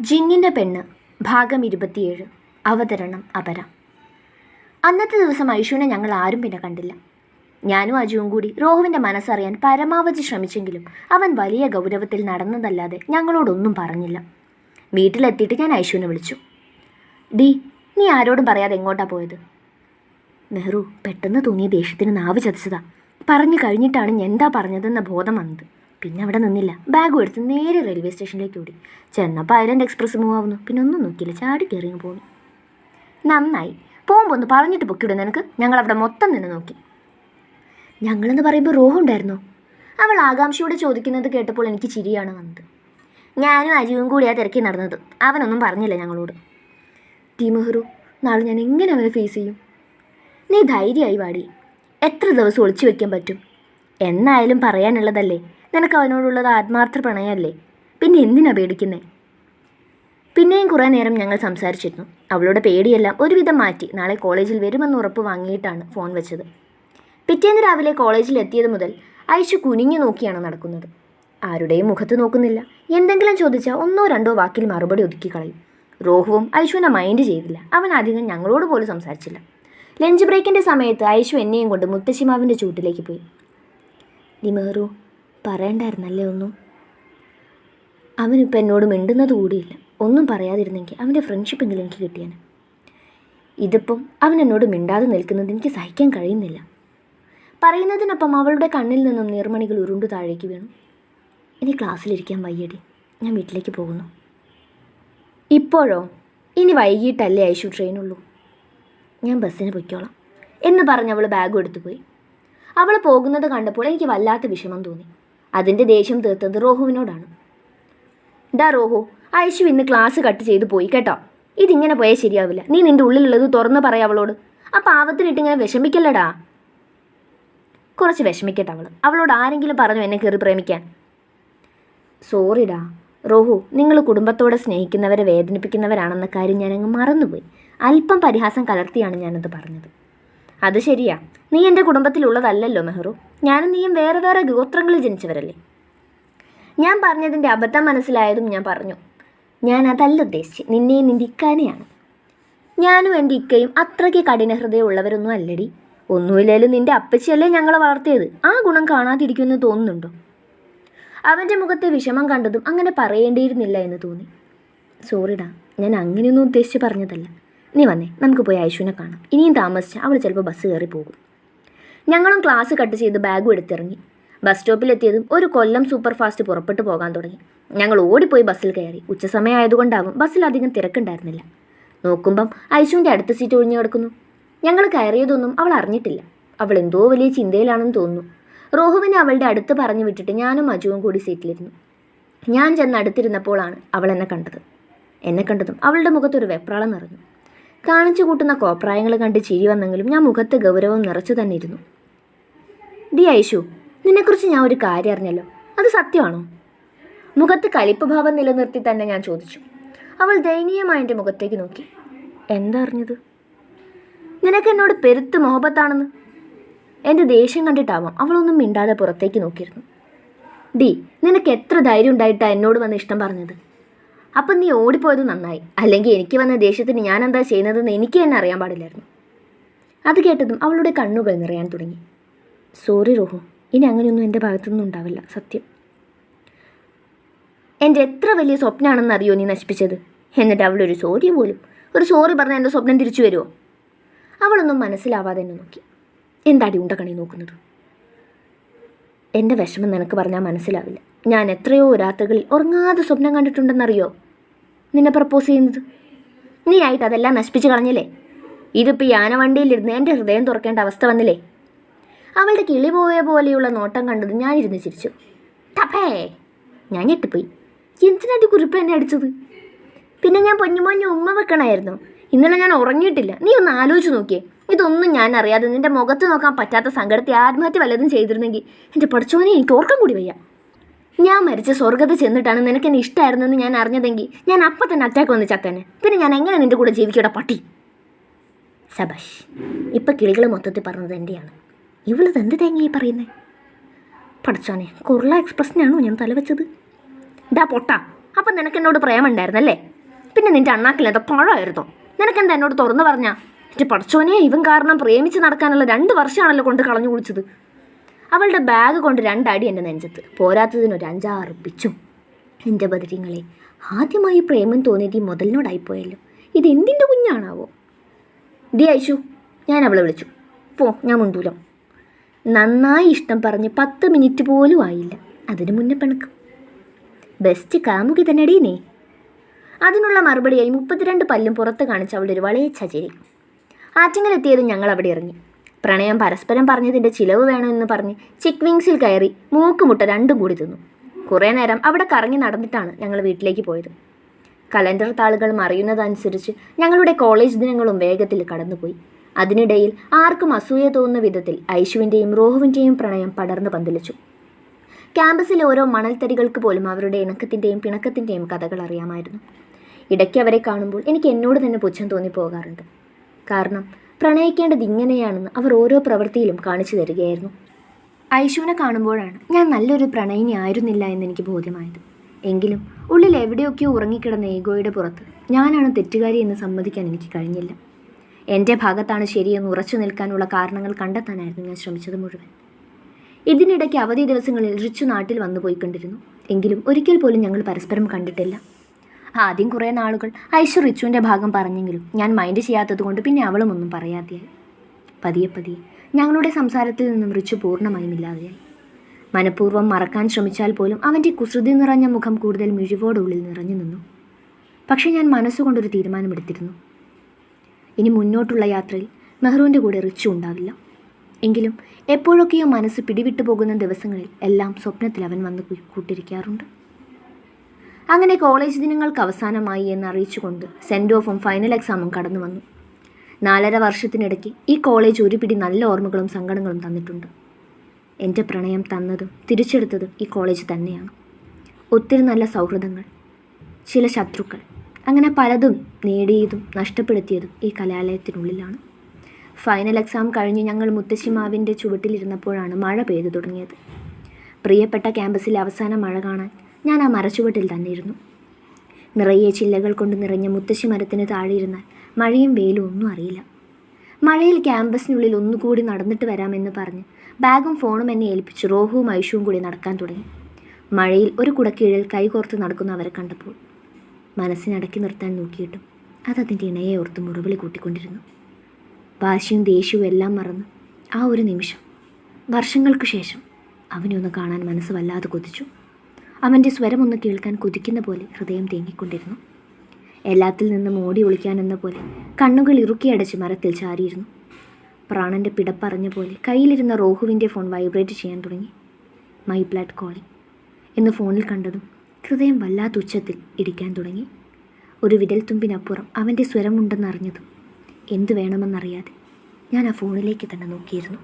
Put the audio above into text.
ജിന്നിന്റെ പെണ്ണ് ഭാഗം ഇരുപത്തിയേഴ് അവതരണം അപര. അന്നത്തെ ദിവസം ഐഷുവിനെ ഞങ്ങൾ ആരും പിന്നെ കണ്ടില്ല. ഞാനും അജുവും കൂടി റോഹുവിന്റെ മനസ്സറിയാൻ പരമാവധി ശ്രമിച്ചെങ്കിലും അവൻ വലിയ ഗൗരവത്തിൽ നടന്നതല്ലാതെ ഞങ്ങളോടൊന്നും പറഞ്ഞില്ല. വീട്ടിലെത്തിയിട്ട് ഞാൻ ഐഷുവിനെ വിളിച്ചു. ഡി നീ ആരോടും പറയാതെ എങ്ങോട്ടാ പോയത്? നെഹ്റു പെട്ടെന്ന് തോന്നിയ ദേഷ്യത്തിന് നാവ് ചതിച്ചതാ. പറഞ്ഞു കഴിഞ്ഞിട്ടാണ് എന്താ പറഞ്ഞതെന്ന ബോധം വന്നത്. പിന്നെ അവിടെ നിന്നില്ല. ബാഗും എടുത്ത് നേരെ റെയിൽവേ സ്റ്റേഷനിലേക്ക് ഓടി. ചെന്നപ്പോൾ ഐലൻഡ് എക്സ്പ്രസ് മൂവ് ആവുന്നു. പിന്നെ ഒന്നും നോക്കിയില്ല. ചാടി കയറി അങ്ങ് പോന്നു. നന്നായി. പോകുമ്പോൾ ഒന്ന് പറഞ്ഞിട്ട് പൊക്കിയിടും നിനക്ക്. ഞങ്ങൾ അവിടെ മൊത്തം നിന്ന് നോക്കി. ഞങ്ങളെന്ന് പറയുമ്പോൾ റോഹ് അവൾ ആകാംക്ഷയോടെ ചോദിക്കുന്നത് കേട്ടപ്പോൾ എനിക്ക് ചിരിയാണ് വന്നത്. ഞാനും അജുവും കൂടിയാ തിരക്കി നടന്നത്. അവനൊന്നും പറഞ്ഞില്ല ഞങ്ങളോട്. ടീ നാളെ ഞാൻ എങ്ങനെ അവനെ ഫേസ് ചെയ്യും? നീ ധൈര്യമായി വാടി. എത്ര ദിവസം ഒളിച്ചു വയ്ക്കാൻ പറ്റും? എന്നായാലും പറയാനുള്ളതല്ലേ. നിനക്ക് അവനോടുള്ളത് ആത്മാർത്ഥ പ്രണയമല്ലേ? പിന്നെ എന്തിനാ പേടിക്കുന്നേ? പിന്നെയും കുറേ നേരം ഞങ്ങൾ സംസാരിച്ചിരുന്നു. അവളുടെ പേടിയെല്ലാം ഒരുവിധം മാറ്റി നാളെ കോളേജിൽ വരുമെന്ന് ഉറപ്പ് വാങ്ങിയിട്ടാണ് ഫോൺ വെച്ചത്. പിറ്റേന്ന് രാവിലെ കോളേജിൽ എത്തിയത് മുതൽ ഐഷു കുനിഞ്ഞു നോക്കിയാണ് നടക്കുന്നത്. ആരുടെയും മുഖത്ത് നോക്കുന്നില്ല. എന്തെങ്കിലും ചോദിച്ചാൽ ഒന്നോ രണ്ടോ വാക്കിൽ മറുപടി ഒതുക്കി കളയും. റോഹുവും ഐഷുവിനെ മൈൻഡ് ചെയ്തില്ല. അവൻ അധികം ഞങ്ങളോട് പോലും സംസാരിച്ചില്ല. ലഞ്ച് ബ്രേക്കിന്റെ സമയത്ത് ഐഷു എന്നെയും കൊണ്ട് മുത്തശ്ശിമാവിന്റെ ചൂട്ടിലേക്ക് പോയി. നിമേറു പറയണ്ടായിരുന്നല്ലേ ഒന്നും? അവനിപ്പോൾ എന്നോട് മിണ്ടുന്നത് കൂടിയില്ല. ഒന്നും പറയാതിരുന്നെങ്കിൽ അവന്റെ ഫ്രണ്ട്ഷിപ്പ് എങ്കിലും എനിക്ക് കിട്ടിയാണ് ഇതിപ്പം അവൻ എന്നോട് മിണ്ടാതെ നിൽക്കുന്നത് എനിക്ക് സഹിക്കാൻ കഴിയുന്നില്ല. പറയുന്നതിനൊപ്പം അവളുടെ കണ്ണിൽ നിന്നും നീർമണികൾ ഉരുണ്ടു താഴേക്ക് വീണു. ഇനി ക്ലാസ്സിലിരിക്കാൻ വയ്യടി. ഞാൻ വീട്ടിലേക്ക് പോകുന്നു. ഇപ്പോഴോ? ഇനി വൈകിട്ടല്ലേ ഐഷു ട്രെയിനുള്ളൂ ഞാൻ ബസ്സിന് പൊയ്ക്കോളാം. എന്ന് പറഞ്ഞ് അവൾ ബാഗ് എടുത്തു പോയി അവൾ പോകുന്നത് കണ്ടപ്പോൾ എനിക്ക് വല്ലാത്ത വിഷമം തോന്നി. അതിന്റെ ദേഷ്യം തീർത്തത് റോഹുവിനോടാണ്. ഡാ റോഹു ഐഷു ഇന്ന് ക്ലാസ് കട്ട് ചെയ്ത് പോയി കേട്ടോ. ഇതിങ്ങനെ പോയാൽ ശരിയാവില്ല. നീ നിന്റെ ഉള്ളിലുള്ളത് തുറന്ന് പറയാം അവളോട്. ആ പാവത്തിനിട്ട് ഇങ്ങനെ വിഷമിക്കല്ലടാ. കുറച്ച് വിഷമിക്കട്ടെ അവൾ അവളോട് ആരെങ്കിലും പറഞ്ഞു എന്നെ കയറി പ്രേമിക്കാൻ. സോറിടാ റോഹു നിങ്ങൾ കുടുംബത്തോടെ സ്നേഹിക്കുന്നവരെ വേദനിപ്പിക്കുന്നവരാണെന്ന കാര്യം ഞാനങ്ങ് മറന്നുപോയി. അല്പം പരിഹാസം കലർത്തിയാണ് ഞാനത് പറഞ്ഞത്. അത് ശരിയാ. നീ എന്റെ കുടുംബത്തിലുള്ളതല്ലല്ലോ മെഹ്റു. ഞാനും നീയും വേറെ വേറെ ഗോത്രങ്ങളിൽ ജനിച്ചവരല്ലേ. ഞാൻ പറഞ്ഞതിന്റെ അബദ്ധം മനസ്സിലായതും ഞാൻ പറഞ്ഞു. ഞാൻ അതല്ല ഉദ്ദേശിച്ച്. നിന്നെയും നിന്റെ ഇക്കാനെയാണ്. ഞാനും എന്റെ ഇക്കയും അത്രയ്ക്ക് കഠിന ഹൃദയമുള്ളവരൊന്നും അല്ലടി. ഒന്നുമില്ലേലും നിന്റെ അപ്പച്ചിയല്ലേ ഞങ്ങളെ വളർത്തിയത്. ആ ഗുണം കാണാതിരിക്കുമെന്ന് തോന്നുന്നുണ്ടോ? അവന്റെ മുഖത്തെ വിഷമം കണ്ടതും അങ്ങനെ പറയേണ്ടിയിരുന്നില്ല എന്ന് തോന്നി. സോറിടാ ഞാൻ അങ്ങനെയൊന്നും ഉദ്ദേശിച്ച് പറഞ്ഞതല്ല. നീ വന്നേ നമുക്ക് പോയി ഐശുവിനെ കാണാം. ഇനിയും താമസിച്ച അവൾ ചിലപ്പോൾ ബസ് കയറി പോകും. ഞങ്ങളും ക്ലാസ് കട്ട് ചെയ്ത് ബാഗും എടുത്തിറങ്ങി. ബസ് സ്റ്റോപ്പിലെത്തിയതും ഒരു കൊല്ലം സൂപ്പർ ഫാസ്റ്റ് പുറപ്പെട്ടു പോകാൻ തുടങ്ങി. ഞങ്ങൾ ഓടിപ്പോയി ബസ്സിൽ കയറി. ഉച്ചസമയമായതുകൊണ്ടാവും ബസ്സിൽ അധികം തിരക്കുണ്ടായിരുന്നില്ല. നോക്കുമ്പം ഐശുവിന്റെ അടുത്ത സീറ്റ് ഒഴിഞ്ഞു കിടക്കുന്നു. ഞങ്ങൾ കയറിയതൊന്നും അവൾ അറിഞ്ഞിട്ടില്ല. അവൾ എന്തോ വലിയ ചിന്തയിലാണെന്ന് തോന്നുന്നു. റോഹുവിനെ അവളുടെ അടുത്ത് പറഞ്ഞു വിട്ടിട്ട് ഞാനും അജുവും കൂടി സീറ്റിലിരുന്നു ഞാൻ ചെന്ന് അടുത്തിരുന്നപ്പോഴാണ് അവൾ എന്നെ കണ്ടത്. എന്നെ കണ്ടതും അവളുടെ മുഖത്തൊരു വെപ്രാളം നിറഞ്ഞു. കാണിച്ചു കൂട്ടുന്ന കോപ്രായങ്ങൾ കണ്ട് ചിരി വന്നെങ്കിലും ഞാൻ മുഖത്ത് ഗൗരവം നിറച്ചു തന്നെ ഇരുന്നു. ഡി ഐഷു നിന്നെക്കുറിച്ച് ഞാൻ ഒരു കാര്യം അറിഞ്ഞല്ലോ. അത് സത്യമാണോ? മുഖത്ത് കലിപ്പ് ഭാവം നിലനിർത്തി തന്നെ ഞാൻ ചോദിച്ചു. അവൾ ദയനീയമായി എന്റെ മുഖത്തേക്ക് നോക്കി. എന്താ അറിഞ്ഞത്? നിനക്ക് എന്നോട് പെരുത്ത് മുഹബത്താണെന്ന്? എന്റെ ദേഷ്യം കണ്ടിട്ടാവാം അവളൊന്നും മിണ്ടാതെ പുറത്തേക്ക് നോക്കിയിരുന്നു. ഡി നിനക്ക് എത്ര ധൈര്യം ഉണ്ടായിട്ടാണ് എന്നോട് വന്ന് ഇഷ്ടം പറഞ്ഞത്? അപ്പം നീ ഓടിപ്പോയത് നന്നായി. അല്ലെങ്കിൽ എനിക്ക് വന്ന ദേഷ്യത്തിന് ഞാൻ എന്താ ചെയ്യുന്നതെന്ന് എനിക്ക് തന്നെ അറിയാൻ പാടില്ലായിരുന്നു. അത് കേട്ടതും അവളുടെ കണ്ണുകൾ നിറയാൻ തുടങ്ങി. സോറി റോഹു ഇനി അങ്ങനെയൊന്നും എന്റെ ഭാഗത്തുനിന്നും ഉണ്ടാവില്ല സത്യം. എന്റെ എത്ര വലിയ സ്വപ്നമാണെന്ന് അറിയോ നീ നശിപ്പിച്ചത്? എന്നിട്ട് അവളൊരു സോറി പോലും ഒരു സോറി പറഞ്ഞാൽ എന്റെ സ്വപ്നം തിരിച്ചു വരുമോ അവളൊന്നും മനസ്സിലാവാതെ എന്നെ നോക്കി. എന്താടി ഉണ്ടക്കണി നോക്കുന്നത്? എന്റെ വിഷമം നിനക്ക് പറഞ്ഞാൽ മനസ്സിലാവില്ല. ഞാൻ എത്രയോ രാത്രികളിൽ ഉറങ്ങാതെ സ്വപ്നം കണ്ടിട്ടുണ്ടെന്നറിയോ? നിന്നെ പ്രപ്പോസ് ചെയ്യുന്നത്? നീ ആയിട്ട് അതെല്ലാം നശിപ്പിച്ച് കളഞ്ഞില്ലേ? ഇതിപ്പോൾ യാനവണ്ടിയിലിരുന്ന് എന്റെ ഹൃദയം തുറക്കേണ്ട അവസ്ഥ വന്നില്ലേ? അവളുടെ കിളി പോയ പോലെയുള്ള നോട്ടം കണ്ടത് ഞാനിരുന്ന് ചിരിച്ചു. ടപ്പേ ഞാൻ ഞെട്ടിപ്പോയി. എന്തിനാട്ടി കുറിപ്പ് എന്നെ അടിച്ചത്? പിന്നെ ഞാൻ പൊന്നുമൊഞ്ഞ് ഉമ്മ വെക്കണമായിരുന്നു ഇന്നലെ ഞാൻ ഉറങ്ങിയിട്ടില്ല. നീ ഒന്ന് ആലോചിച്ച് നോക്കിയേ. ഇതൊന്നും ഞാൻ അറിയാതെ നിന്റെ മുഖത്ത് നോക്കാൻ പറ്റാത്ത സങ്കടത്തെ ആത്മഹത്യ വല്ലതും ചെയ്തിരുന്നെങ്കിൽ എന്റെ പഠിച്ചോനെ എനിക്ക് ഓർക്കാൻ കൂടി വയ്യ. ഞാൻ മരിച്ച സ്വർഗത്ത് ചെന്നിട്ടാണ് നിനക്ക് എന്നെ ഇഷ്ടമായിരുന്നെന്ന് ഞാൻ അറിഞ്ഞതെങ്കിൽ ഞാൻ അപ്പം തന്നെ അറ്റാക്ക് വന്ന് ചക്കനെ പിന്നെ ഞാൻ എങ്ങനെ നിന്റെ കൂടെ ജീവിക്കട പട്ടി? സബാഷ് ഇപ്പം കിളികൾ മൊത്തത്തിൽ പറഞ്ഞത് എന്റെയാണ് ഇവളത് എന്ത് തേങ്ങയായി പറയുന്നത് പഠിച്ചോനെ കുർള എക്സ്പ്രസ്സിനാണോ ഞാൻ തലവെച്ചത്? ഡാ പൊട്ട അപ്പം നിനക്ക് എന്നോട് പ്രേമുണ്ടായിരുന്നല്ലേ പിന്നെ നിന്റെ അണ്ണാക്കിലെന്താ പഴമായിരുന്നു. നിനക്കെന്താ എന്നോട് തുറന്നു പറഞ്ഞാൽ എന്റെ പഠിച്ചോനെ ഇവൻ കാരണം പ്രേമിച്ച് നടക്കാനുള്ള രണ്ട് വർഷമാണല്ലോ കൊണ്ട് കളഞ്ഞു കുളിച്ചത്. അവളുടെ ബാഗ് കൊണ്ട് രണ്ടടി എന്റെ നെഞ്ചത്ത്. പോരാത്തതിന് ഒരു അഞ്ചാറ് പിച്ചും. എന്റെ ബദരിങ്ങളെ ആദ്യമായി പ്രേമം തോന്നിയത് ഈ മുതലിനോടായിപ്പോയല്ലോ. ഇത് എന്തിന്റെ കുഞ്ഞാണാവോ? ദി അയച്ചു ഞാൻ അവളെ വിളിച്ചു. പോ ഞാൻ മുണ്ടൂലം. നന്നായി ഇഷ്ടം പറഞ്ഞ് പത്ത് മിനിറ്റ് പോലും ആയില്ല. അതിനു മുന്നേ പിണക്കം. ബെസ്റ്റ് കാമുകി തന്നെടീ നീ. അതിനുള്ള മറുപടിയായി മുപ്പത്തിരണ്ട് പല്ലും പുറത്ത് കാണിച്ച് അവളുടെ ഒരു വളയച്ച ചിരി. ആറ്റിങ്ങലെത്തിയതും ഞങ്ങൾ അവിടെ ഇറങ്ങി. പ്രണയം പരസ്പരം പറഞ്ഞതിന്റെ ചിലവ് വേണമെന്ന് പറഞ്ഞ് ചിക്ക് വിങ്സിൽ കയറി മൂക്കുമുട്ട രണ്ടും കൂടി തിന്നു. കുറേ നേരം അവിടെ കറങ്ങി നടന്നിട്ടാണ് ഞങ്ങൾ വീട്ടിലേക്ക് പോയത്. കലണ്ടർ താളുകൾ മറിയുന്നതനുസരിച്ച് ഞങ്ങളുടെ കോളേജ് ദിനങ്ങളും വേഗത്തിൽ കടന്നുപോയി. അതിനിടയിൽ ആർക്കും അസൂയ തോന്നുന്ന വിധത്തിൽ ഐശുവിന്റെയും റോഹുവിന്റെയും പ്രണയം പടർന്നു പന്തലിച്ചു. ക്യാമ്പസിലെ ഓരോ മണൽത്തരികൾക്ക് പോലും അവരുടെ ഇണക്കത്തിന്റെയും പിണക്കത്തിന്റെയും കഥകൾ അറിയാമായിരുന്നു. ഇടയ്ക്ക് അവരെ കാണുമ്പോൾ എനിക്ക് എന്നോട് തന്നെ പുച്ഛം തോന്നിപ്പോകാറുണ്ട്. കാരണം പ്രണയിക്കേണ്ടത് ഇങ്ങനെയാണെന്ന് അവർ ഓരോ പ്രവൃത്തിയിലും കാണിച്ചു തരികയായിരുന്നു. ഐശുവിനെ കാണുമ്പോഴാണ് ഞാൻ നല്ലൊരു പ്രണയിനി ആയിരുന്നില്ല എന്ന് എനിക്ക് ബോധ്യമായത്. എങ്കിലും ഉള്ളിൽ എവിടെയൊക്കെയോ ഉറങ്ങിക്കിടന്ന ഈഗോയുടെ പുറത്ത് ഞാനാണ് തെറ്റുകാരി എന്ന് സമ്മതിക്കാൻ എനിക്ക് കഴിഞ്ഞില്ല. എന്റെ ഭാഗത്താണ് ശരിയെന്ന് ഉറച്ചു നിൽക്കാനുള്ള കാരണങ്ങൾ കണ്ടെത്താനായിരുന്നു ഞാൻ ശ്രമിച്ചത് മുഴുവൻ. ഇതിനിടയ്ക്ക് അവധി ദിവസങ്ങളിൽ റിച്ചു നാട്ടിൽ വന്നു പോയിക്കൊണ്ടിരുന്നു എങ്കിലും ഒരിക്കൽ പോലും ഞങ്ങൾ പരസ്പരം കണ്ടിട്ടില്ല. ആദ്യം കുറേ നാളുകൾ ഐശു റിച്ചുവിന്റെ ഭാഗം പറഞ്ഞെങ്കിലും ഞാൻ മൈൻഡ് ചെയ്യാത്തതുകൊണ്ട് പിന്നെ അവളും ഒന്നും പറയാതെയായി. പതിയെ പതിയെ ഞങ്ങളുടെ സംസാരത്തിൽ നിന്നും റിച്ചു പൂർണമായും ഇല്ലാതെയായി. മനഃപൂർവം മറക്കാൻ ശ്രമിച്ചാൽ പോലും അവന്റെ കുസൃതി നിറഞ്ഞ മുഖം കൂടുതൽ മിഴിവോടുള്ളിൽ നിറഞ്ഞു നിന്നു. പക്ഷേ ഞാൻ മനസ്സുകൊണ്ടൊരു തീരുമാനമെടുത്തിരുന്നു. ഇനി മുന്നോട്ടുള്ള യാത്രയിൽ മെഹ്റുവിന്റെ കൂടെ റിച്ചു ഉണ്ടാവില്ല. എങ്കിലും എപ്പോഴൊക്കെയോ മനസ്സ് പിടിവിട്ടു പോകുന്ന ദിവസങ്ങളിൽ എല്ലാം സ്വപ്നത്തിൽ അവൻ വന്ന് കൂട്ടിരിക്കാറുണ്ട്. അങ്ങനെ കോളേജ് ദിനങ്ങൾക്ക് അവസാനമായി എന്ന് അറിയിച്ചുകൊണ്ട് സെൻഡ് ഓഫും ഫൈനൽ എക്സാമും കടന്നു വന്നു. നാലര വർഷത്തിനിടയ്ക്ക് ഈ കോളേജ് ഒരുപിടി നല്ല ഓർമ്മകളും സങ്കടങ്ങളും തന്നിട്ടുണ്ട്. എന്റെ പ്രണയം തന്നതും തിരിച്ചെടുത്തതും ഈ കോളേജ് തന്നെയാണ്. ഒത്തിരി നല്ല സൗഹൃദങ്ങൾ ചില ശത്രുക്കൾ അങ്ങനെ പലതും നേടിയതും നഷ്ടപ്പെടുത്തിയതും ഈ കലാലയത്തിനുള്ളിലാണ്. ഫൈനൽ എക്സാം കഴിഞ്ഞ് ഞങ്ങൾ മുത്തശ്ശിമാവിന്റെ ചുവട്ടിലിരുന്നപ്പോഴാണ് മഴ പെയ്തു തുടങ്ങിയത്. പ്രിയപ്പെട്ട ക്യാമ്പസിലെ അവസാന മഴ കാണാൻ ഞാൻ ആ മരച്ചുവട്ടിൽ തന്നെ ഇരുന്നു നിറയെ ചില്ലകൾ കൊണ്ട് നിറഞ്ഞ മുത്തശ്ശി മരത്തിന് താഴെ ഇരുന്നാൽ മഴയും വെയിലും ഒന്നും അറിയില്ല. മഴയിൽ ക്യാമ്പസിനുള്ളിൽ ഒന്നുകൂടി നടന്നിട്ട് വരാമെന്ന് പറഞ്ഞ് ബാഗും ഫോണും എന്നെ ഏൽപ്പിച്ച് റോഹുവും ഐഷുവും കൂടി നടക്കാൻ തുടങ്ങി. മഴയിൽ ഒരു കുടക്കീഴിൽ കൈകോർത്ത് നടക്കുന്ന അവരെ കണ്ടപ്പോൾ മനസ്സിനടക്കി നിർത്താൻ നോക്കിയിട്ടും അതതിന്റെ ഇണയെ ഓർത്ത് മുറിവിളി കൂട്ടിക്കൊണ്ടിരുന്നു. വാശിയും ദേഷ്യവും എല്ലാം മറന്ന് ആ ഒരു നിമിഷം വർഷങ്ങൾക്കു ശേഷം അവനെ ഒന്ന് കാണാൻ മനസ്സ് വല്ലാതെ കൊതിച്ചു. അവന്റെ സ്വരമൊന്ന് കേൾക്കാൻ കൊതിക്കുന്ന പോലെ ഹൃദയം തേങ്ങിക്കൊണ്ടിരുന്നു. എല്ലാത്തിൽ നിന്നും ഓടി ഒളിക്കാനെന്ന പോലെ കണ്ണുകൾ ഇറുക്കിയടച്ച് മരത്തിൽ ചാരിയിരുന്നു. പ്രാണന്റെ പിടപ്പറഞ്ഞ പോലെ കയ്യിലിരുന്ന റോഹുവിന്റെ ഫോൺ വൈബ്രേറ്റ് ചെയ്യാൻ തുടങ്ങി. മൈ ബ്ലഡ് കോളിംഗ് എന്ന് ഫോണിൽ കണ്ടതും ഹൃദയം വല്ലാത്ത ഉച്ചത്തിൽ ഇടിക്കാൻ തുടങ്ങി. ഒരു വിരൽ തുമ്പിനപ്പുറം അവന്റെ സ്വരമുണ്ടെന്നറിഞ്ഞതും എന്തു വേണമെന്നറിയാതെ ഞാൻ ആ ഫോണിലേക്ക് തന്നെ നോക്കിയിരുന്നു.